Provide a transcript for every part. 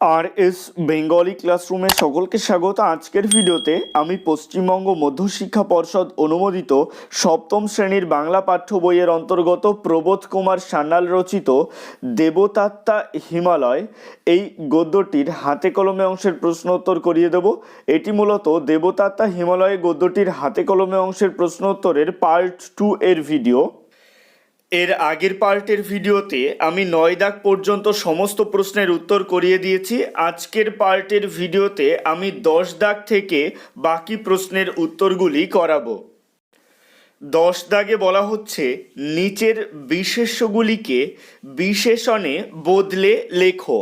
আর S Bengali ক্লাসরুমে সকলকে স্বাগত। আজকের ভিডিওতে আমি পশ্চিমবঙ্গ মধ্যশিক্ষা পর্ষদ অনুমোদিত সপ্তম শ্রেণির বাংলা পাঠ্য বইয়ের অন্তর্গত প্রবোধ কুমার সান্যাল রচিত দেবতাত্মা হিমালয়। এই গদ্যটির হাতে কলমে অংশের প্রশ্নোত্তর করিয়ে দেব। এটি মূলত দেবতাত্মা হিমালয় গদ্যটির হাতে কলমে অংশের প্রশ্নোত্তরের পার্ট টু এর ভিডিও এর আগের পার্টের ভিডিওতে আমি নয় দাগ পর্যন্ত সমস্ত প্রশ্নের উত্তর করিয়ে দিয়েছি। আজকের পার্টের ভিডিওতে আমি দশ দাগ থেকে বাকি প্রশ্নের উত্তরগুলি করাবো। দশ দাগে বলা হচ্ছে, নিচের বিশেষ্যগুলিকে বিশেষণে বদলে লেখো।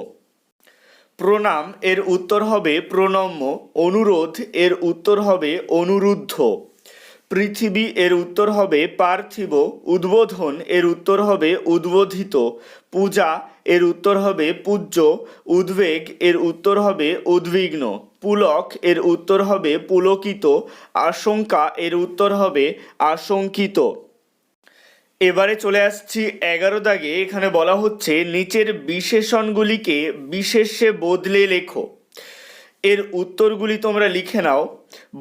প্রণাম, এর উত্তর হবে প্রণম্য, অনুরোধ, এর উত্তর হবে অনুরুদ্ধ। পৃথিবী এর উত্তর হবে পার্থিব, উদ্বোধন এর উত্তর হবে উদ্বোধিত, পূজা এর উত্তর হবে পূজ্য, উদ্বেগ এর উত্তর হবে উদ্বিগ্ন, পুলক এর উত্তর হবে পুলকিত, আশঙ্কা এর উত্তর হবে আশঙ্কিত। এবারে চলে আসছি এগারো দাগে, এখানে বলা হচ্ছে নিচের বিশেষণগুলিকে বিশেষে বদলে লেখো। এর উত্তরগুলি তোমরা লিখে নাও।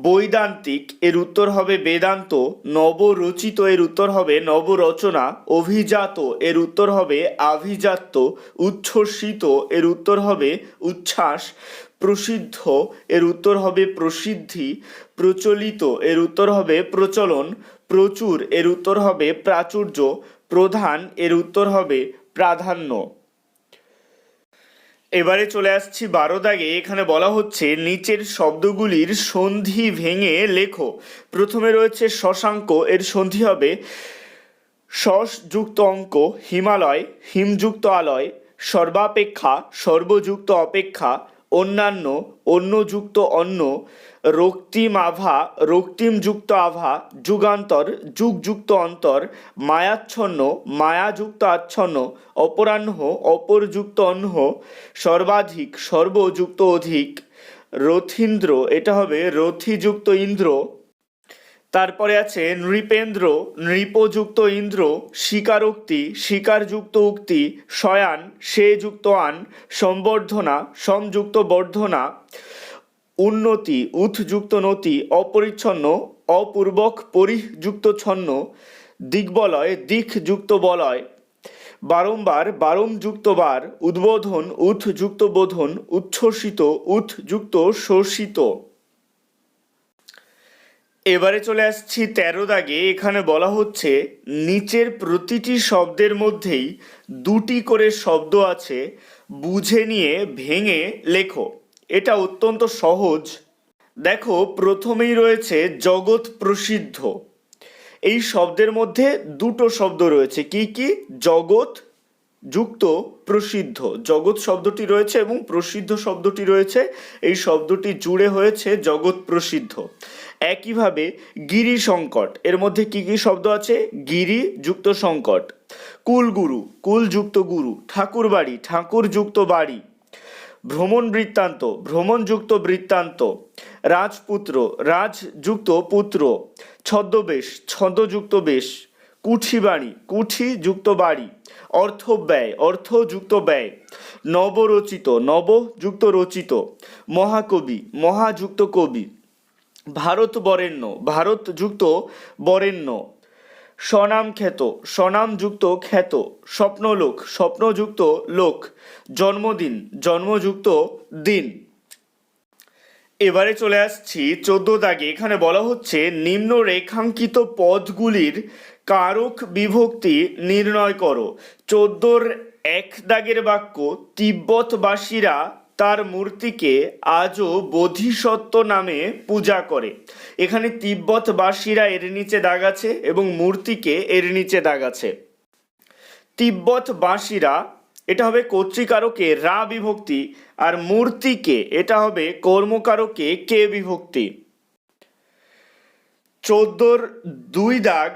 বৈদান্তিক এর উত্তর হবে বেদান্ত, নবরচিত এর উত্তর হবে নবরচনা, অভিজাত এর উত্তর হবে আভিজাত্য, উচ্ছ্বসিত এর উত্তর হবে উচ্ছ্বাস, প্রসিদ্ধ এর উত্তর হবে প্রসিদ্ধি, প্রচলিত এর উত্তর হবে প্রচলন, প্রচুর এর উত্তর হবে প্রাচুর্য, প্রধান এর উত্তর হবে প্রাধান্য। এবারে চলে আসছি বারো দাগে এখানে বলা হচ্ছে নিচের শব্দগুলির সন্ধি ভেঙে লেখো। প্রথমে রয়েছে শশাঙ্ক, এর সন্ধি হবে যুক্ত অঙ্ক, হিমালয় হিমযুক্ত আলয়, সর্বাপেক্ষা, সর্বযুক্ত অপেক্ষা অন্যান্য, অন্যযুক্ত অন্য রক্তিম আভা রক্তিমযুক্ত আভা, যুগান্তর, যুগযুক্ত অন্তর, মায়াচ্ছন্ন, মায়াযুক্ত আচ্ছন্ন, অপরাহ্ন, অপরযুক্ত অন্য সর্বাধিক, সর্বযুক্ত অধিক, রথীন্দ্র, এটা হবে রথিযুক্ত ইন্দ্র। তারপরে আছে নৃপেন্দ্র, নৃপযুক্ত ইন্দ্র, স্বীকারোক্তি, স্বীকারযুক্ত উক্তি, শয়ান সে যুক্ত আন, সম্বর্ধনা সমযুক্ত বর্ধনা, উন্নতি উথযুক্ত নতি, অপরিচ্ছন্ন, অপূর্বক, পরিযুক্ত ছন্ন, দিগ্বলয়, দিকযুক্ত বলয় বারংবার বারমযুক্ত বার, উদ্বোধন, উৎযুক্ত বোধন, উচ্ছ্বসিত, উৎযুক্ত শোষিত। এবারে চলে আসছি তেরো দাগে। এখানে বলা হচ্ছে, নিচের প্রতিটি শব্দের মধ্যেই দুটি করে শব্দ আছে, বুঝে নিয়ে ভেঙে লেখো। এটা অত্যন্ত সহজ। দেখো, প্রথমেই রয়েছে জগৎ প্রসিদ্ধ। এই শব্দের মধ্যে দুটো শব্দ রয়েছে। কি কি? জগৎ যুক্ত প্রসিদ্ধ জগৎ শব্দটি রয়েছে এবং প্রসিদ্ধ শব্দটি রয়েছে। এই শব্দটি জুড়ে হয়েছে জগৎ প্রসিদ্ধ। একইভাবে গিরি সংকট, এর মধ্যে কি কি শব্দ আছে? গিরি যুক্ত সংকট, কুলগুরু কুল যুক্ত গুরু ঠাকুর বাড়ি ঠাকুর যুক্ত বাড়ি, ভ্রমণ বৃত্তান্ত, ভ্রমণযুক্ত বৃত্তান্ত, রাজপুত্র, রাজযুক্ত পুত্র, ছদ্মবেশ ছন্দযুক্ত বেশ। কুঠি বাড়ি কুঠি যুক্ত বাড়ি, অর্থ ব্যয়, অর্থ যুক্ত ব্যয়, নবরচিত, নবযুক্ত রচিত, মহাকবি, মহাযুক্ত কবি, ভারত বরেণ্য ভারত যুক্ত বরেণ্য স্বনাম খ্যাত স্বনামযুক্ত খ্যাত, স্বপ্নলোক, স্বপ্নযুক্ত লোক, জন্মদিন, জন্মযুক্ত দিন। এবারে চলে আসছি চোদ্দ দাগে। এখানে বলা হচ্ছে নিম্ন রেখাঙ্কিত পদগুলির কারক বিভক্তি নির্ণয় করো। চোদ্দোর এক দাগের বাক্য, তিব্বতবাসীরা তার মূর্তিকে আজও বোধিসত্ত্ব নামে পূজা করে। এখানে তিব্বতবাসীরা এর নিচে দাগ আছে এবং মূর্তিকে এর নিচে দাগ আছে। তিব্বতবাসীরা, এটা হবে কর্তৃকারকে রা বিভক্তি আর মূর্তিকে, এটা হবে কর্মকারকে কে বিভক্তি। চোদ্দোর দুই দাগ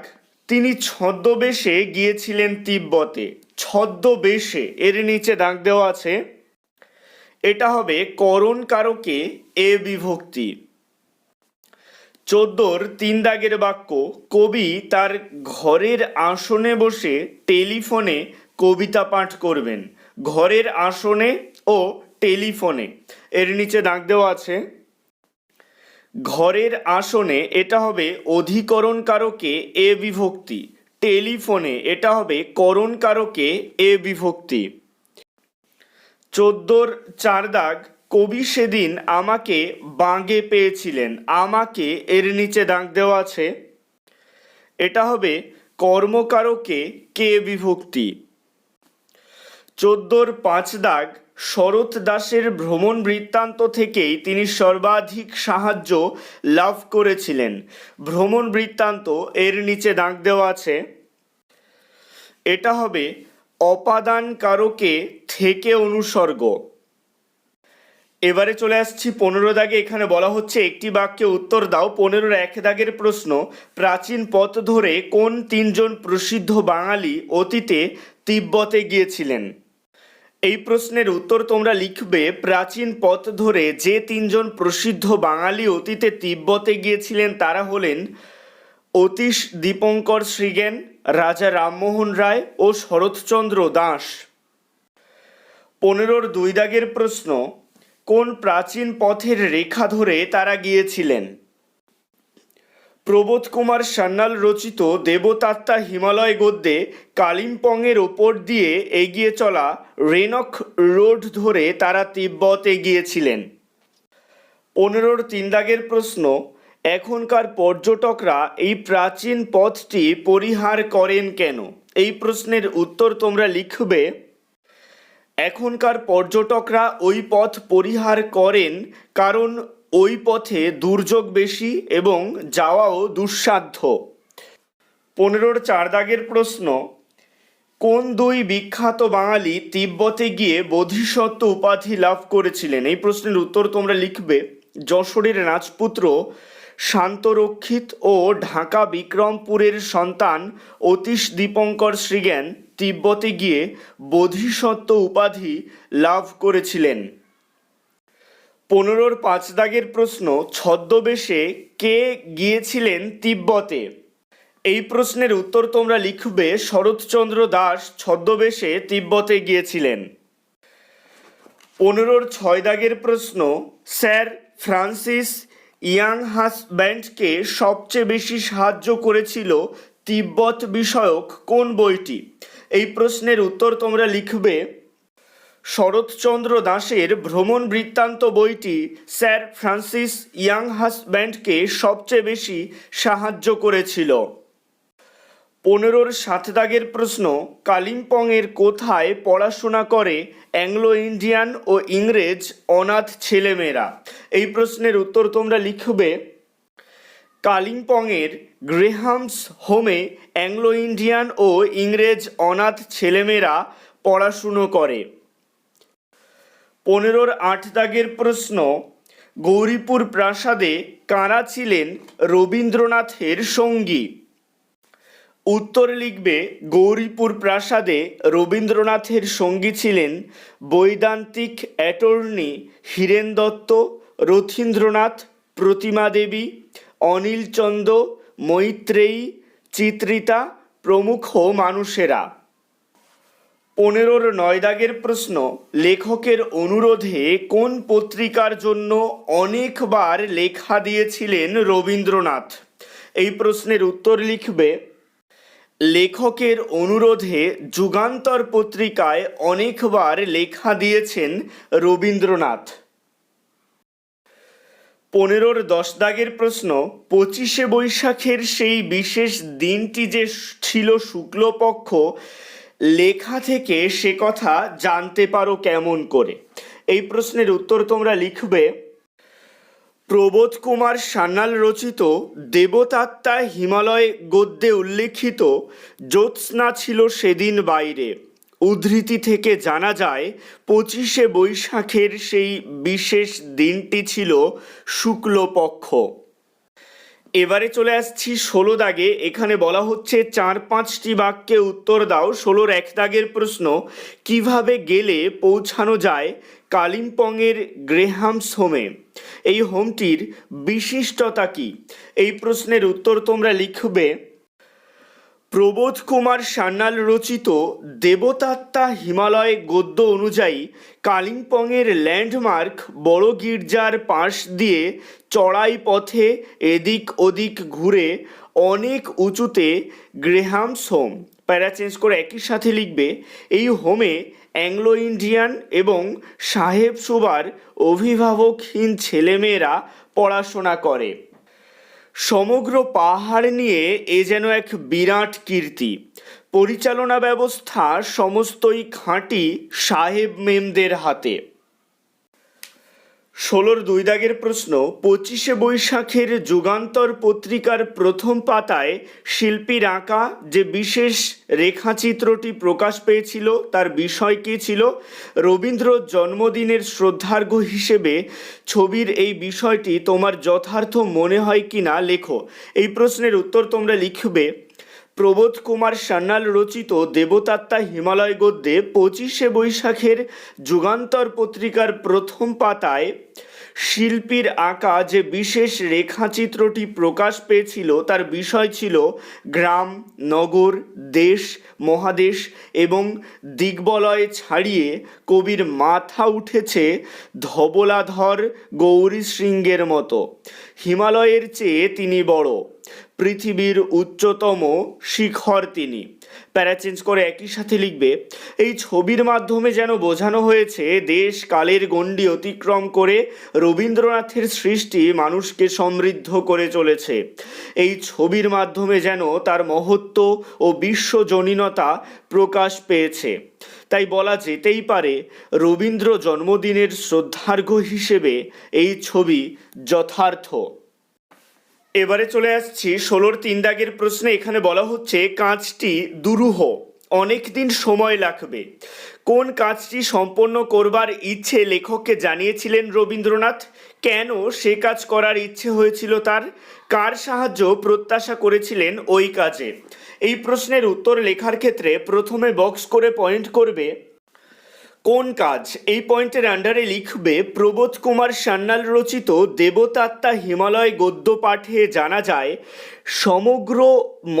তিনি ছদ্মবেশে গিয়েছিলেন তিব্বতে। ছদ্মবেশে। এর নিচে দাগ দেওয়া আছে, এটা হবে করণ কারকে এ বিভক্তি। চোদ্দোর তিন দাগের বাক্য, কবি তার ঘরের আসনে বসে টেলিফোনে কবিতা পাঠ করবেন। ঘরের আসনে ও টেলিফোনে। এর নিচে দাগ দেওয়া আছে ঘরের আসনে এটা হবে অধিকরণ কারকে এ বিভক্তি, টেলিফোনে এটা হবে করণ কারকে এ বিভক্তি। চোদ্দোর চার দাগ, কবি সেদিন আমাকে বাগে পেয়েছিলেন, আমাকে এর নিচে দাগ দেওয়া আছে। এটা হবে কর্মকারকে কে বিভক্তি। চোদ্দোর পাঁচ দাগ শরৎ দাসের ভ্রমণ বৃত্তান্ত থেকেই তিনি সর্বাধিক সাহায্য লাভ করেছিলেন। ভ্রমণ বৃত্তান্ত এর নিচে দাগ দেওয়া আছে। এটা হবে অপাদান কারকে থেকে অনুসর্গ। এবারে চলে আসছি পনেরো দাগে। এখানে বলা হচ্ছে, একটি বাক্যে উত্তর দাও। পনেরোর এক দাগের প্রশ্ন, প্রাচীন পথ ধরে কোন তিনজন প্রসিদ্ধ বাঙালি অতীতে তিব্বতে গিয়েছিলেন? এই প্রশ্নের উত্তর তোমরা লিখবে, প্রাচীন পথ ধরে যে তিনজন প্রসিদ্ধ বাঙালি অতীতে তিব্বতে গিয়েছিলেন তারা হলেন অতীশ দীপঙ্কর শ্রীজ্ঞান, রাজা রামমোহন রায় ও শরৎচন্দ্র দাস। পনেরোর দুই দাগের প্রশ্ন, কোন প্রাচীন পথের রেখা ধরে তারা গিয়েছিলেন? প্রবোধ কুমার সান্যাল রচিত দেবতাত্মা হিমালয় গদ্যে কালিম্পংয়ের ওপর দিয়ে এগিয়ে চলা রেনক রোড ধরে তারা তিব্বতে গিয়েছিলেন পনেরোর তিন দাগের প্রশ্ন, এখনকার পর্যটকরা এই প্রাচীন পথটি পরিহার করেন কেন? এই প্রশ্নের উত্তর তোমরা লিখবে, এখনকার পর্যটকরা ওই পথ পরিহার করেন কারণ ওই পথে দুর্যোগ বেশি এবং যাওয়াও দুঃসাধ্য। পনেরোর চার দাগের প্রশ্ন, কোন দুই বিখ্যাত বাঙালি তিব্বতে গিয়ে বোধিসত্ত্ব উপাধি লাভ করেছিলেন? এই প্রশ্নের উত্তর তোমরা লিখবে, যশোরের রাজপুত্র শান্তরক্ষিত ও ঢাকা বিক্রমপুরের সন্তান অতীশ দীপঙ্কর শ্রীজ্ঞান তিব্বতে গিয়ে বোধিসত্ত্ব উপাধি লাভ করেছিলেন। পনেরোর পাঁচ দাগের প্রশ্ন ছদ্মবেশে কে গিয়েছিলেন তিব্বতে? এই প্রশ্নের উত্তর তোমরা লিখবে শরৎচন্দ্র দাস ছদ্মবেশে তিব্বতে গিয়েছিলেন। পনেরোর ছয় দাগের প্রশ্ন, স্যার ফ্রান্সিস ইয়াং হাসব্যান্ডকে সবচেয়ে বেশি সাহায্য করেছিল তিব্বত বিষয়ক কোন বইটি? এই প্রশ্নের উত্তর তোমরা লিখবে শরৎচন্দ্র দাসের ভ্রমণ বৃত্তান্ত বইটি স্যার ফ্রান্সিস ইয়াং হাসব্যান্ডকে সবচেয়ে বেশি সাহায্য করেছিল। পনেরোর সাত দাগের প্রশ্ন, কালিম্পংয়ের কোথায় পড়াশোনা করে অ্যাংলো ইন্ডিয়ান ও ইংরেজ অনাথ ছেলেমেয়েরা? এই প্রশ্নের উত্তর তোমরা লিখবে, কালিম্পংয়ের গ্রেহামস হোমে অ্যাংলো ইন্ডিয়ান ও ইংরেজ অনাথ ছেলেমেয়েরা পড়াশুনো করে। পনেরোর আট দাগের প্রশ্ন, গৌরীপুর প্রাসাদে কারা ছিলেন রবীন্দ্রনাথের সঙ্গী? উত্তর লিখবে, গৌরীপুর প্রাসাদে রবীন্দ্রনাথের সঙ্গী ছিলেন বৈদান্তিক অ্যাটর্নি হীরেন দত্ত রথীন্দ্রনাথ, প্রতিমা দেবী অনিলচন্দ্র মৈত্রেয়ী, চিত্রিতা প্রমুখ মানুষেরা। পনেরোর নয় দাগের প্রশ্ন, লেখকের অনুরোধে কোন পত্রিকার জন্য অনেকবার লেখা দিয়েছিলেন রবীন্দ্রনাথ? এই প্রশ্নের উত্তর লিখবে, লেখকের অনুরোধে যুগান্তর পত্রিকায় অনেকবার লেখা দিয়েছেন রবীন্দ্রনাথ। পনেরোর দশ দাগের প্রশ্ন, পঁচিশে বৈশাখের সেই বিশেষ দিনটি যে ছিল শুক্লপক্ষ লেখা থেকে সে কথা জানতে পারো কেমন করে? এই প্রশ্নের উত্তর তোমরা লিখবে, প্রবোধ কুমার সান্যাল রচিত দেবতাত্মা হিমালয় গদ্যে উল্লেখিত, জ্যোৎস্না ছিল সেদিন বাইরে। উদ্ধৃতি থেকে জানা যায়, পঁচিশে বৈশাখের সেই বিশেষ দিনটি ছিল শুক্লপক্ষ। এবারে চলে আসছি ষোলো দাগে। এখানে বলা হচ্ছে চার পাঁচটি বাক্যে উত্তর দাও। ষোলোর এক দাগের প্রশ্ন, কীভাবে গেলে পৌঁছানো যায় কালিম্পংয়ের গ্রেহামস হোমে? এই হোমটির বিশিষ্টতা কি? এই প্রশ্নের উত্তর তোমরা লিখবে প্রবোধ কুমার সান্যাল রচিত দেবতাত্মা হিমালয় গদ্য অনুযায়ী কালিম্পংয়ের ল্যান্ডমার্ক বড় গির্জার পাশ দিয়ে চড়াই পথে এদিক ওদিক ঘুরে অনেক উঁচুতে গ্রেহামস হোম প্যারা চেঞ্জ করে একই সাথে লিখবে, এই হোমে অ্যাংলো ইন্ডিয়ান এবং সাহেব সুবার অভিভাবকহীন ছেলেমেয়েরা পড়াশোনা করে। সমগ্র পাহাড় নিয়ে এ যেন এক বিরাট কীর্তি। পরিচালনা ব্যবস্থা সমস্তই খাঁটি সাহেব মেমদের হাতে। ষোলোর দুই দাগের প্রশ্ন, পঁচিশে বৈশাখের যুগান্তর পত্রিকার প্রথম পাতায় শিল্পীর আঁকা যে বিশেষ রেখাচিত্রটি প্রকাশ পেয়েছিল, তার বিষয় কী ছিল? রবীন্দ্র জন্মদিনের শ্রদ্ধার্ঘ হিসেবে ছবির এই বিষয়টি তোমার যথার্থ মনে হয় কি না লেখো। এই প্রশ্নের উত্তর তোমরা লিখবে প্রবোধ কুমার সান্যাল রচিত দেবতাত্মা হিমালয় গদ্যে পঁচিশে বৈশাখের যুগান্তর পত্রিকার প্রথম পাতায় শিল্পীর আঁকা যে বিশেষ রেখাচিত্রটি প্রকাশ পেয়েছিল, তার বিষয় ছিল গ্রাম, নগর, দেশ, মহাদেশ এবং দিগ্বলয় ছাড়িয়ে কবির মাথা উঠেছে ধবলাধর গৌরী শৃঙ্গের মতো। হিমালয়ের চেয়ে তিনি বড়। পৃথিবীর উচ্চতম শিখর তিনি। প্যারা চেঞ্জ করে একই সাথে লিখবে, এই ছবির মাধ্যমে যেন বোঝানো হয়েছে, দেশ কালের গণ্ডি অতিক্রম করে রবীন্দ্রনাথের সৃষ্টি মানুষকে সমৃদ্ধ করে চলেছে। এই ছবির মাধ্যমে যেন তার মহত্ব ও বিশ্বজনীনতা প্রকাশ পেয়েছে। তাই বলা যেতেই পারে, রবীন্দ্র জন্মদিনের শ্রদ্ধার্ঘ্য হিসেবে এই ছবি যথার্থ। এবারে চলে আসছি ষোলোর তিন দাগের প্রশ্নে। এখানে বলা হচ্ছে কাজটি দুরূহ, অনেক দিন সময় লাগবে। কোন কাজটি সম্পন্ন করবার ইচ্ছে লেখককে জানিয়েছিলেন রবীন্দ্রনাথ? কেন সে কাজ করার ইচ্ছে হয়েছিল তার? কার সাহায্য প্রত্যাশা করেছিলেন ওই কাজে? এই প্রশ্নের উত্তর লেখার ক্ষেত্রে প্রথমে বক্স করে পয়েন্ট করবে কোন কাজ? এই পয়েন্টের আন্ডারে লিখবে, প্রবোধ কুমার সান্যাল রচিত দেবতাত্মা হিমালয় গদ্য পাঠে জানা যায়, সমগ্র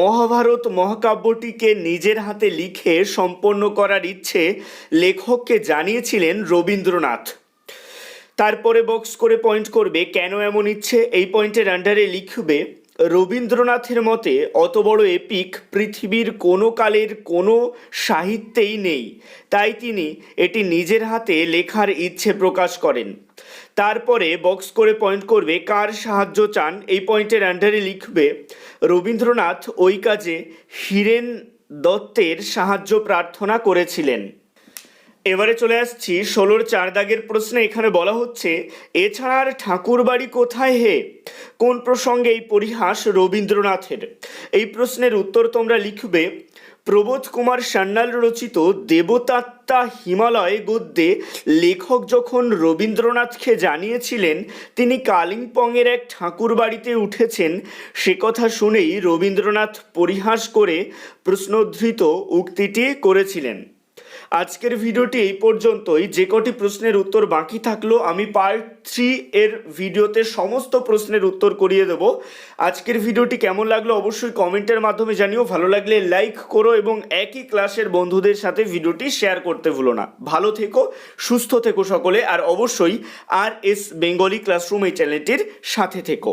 মহাভারত মহাকাব্যটিকে নিজের হাতে লিখে সম্পন্ন করার ইচ্ছে লেখককে জানিয়েছিলেন রবীন্দ্রনাথ। তারপরে বক্স করে পয়েন্ট করবে, কেন এমন ইচ্ছে? এই পয়েন্টের আন্ডারে লিখবে রবীন্দ্রনাথের মতে, অত বড় এপিক পৃথিবীর কোনো কালের কোনো সাহিত্যেই নেই। তাই তিনি এটি নিজের হাতে লেখার ইচ্ছে প্রকাশ করেন। তারপরে বক্স করে পয়েন্ট করবে, কার সাহায্য চান? এই পয়েন্টের আন্ডারে লিখবে, রবীন্দ্রনাথ ওই কাজে হীরেন দত্তের সাহায্য প্রার্থনা করেছিলেন। এবারে চলে আসছি ষোলোর চার দাগের প্রশ্নে। এখানে বলা হচ্ছে এছাড়া আর ঠাকুর বাড়ি কোথায় হে? কোন প্রসঙ্গে এই পরিহাস রবীন্দ্রনাথের? এই প্রশ্নের উত্তর তোমরা লিখবে, প্রবোধ কুমার সান্যাল রচিত দেবতাত্মা হিমালয় গদ্যে লেখক যখন রবীন্দ্রনাথকে জানিয়েছিলেন তিনি কালিম্পংয়ের এক ঠাকুর বাড়িতে উঠেছেন, সে কথা শুনেই রবীন্দ্রনাথ পরিহাস করে প্রশ্নোদ্ধৃত উক্তিটি করেছিলেন। আজকের ভিডিওটি এই পর্যন্তই। যে কটি প্রশ্নের উত্তর বাকি থাকল, আমি পার্ট থ্রি এর ভিডিওতে সমস্ত প্রশ্নের উত্তর করিয়ে দেব। আজকের ভিডিওটি কেমন লাগল অবশ্যই কমেন্টের মাধ্যমে জানিও। ভালো লাগলে লাইক করো এবং একই ক্লাসের বন্ধুদের সাথে ভিডিওটি শেয়ার করতে ভুলো না। ভালো থেকো, সুস্থ থেকো সকলে, আর অবশ্যই আর এস বেঙ্গলি ক্লাসরুম এই চ্যানেলটির সাথে থেকো।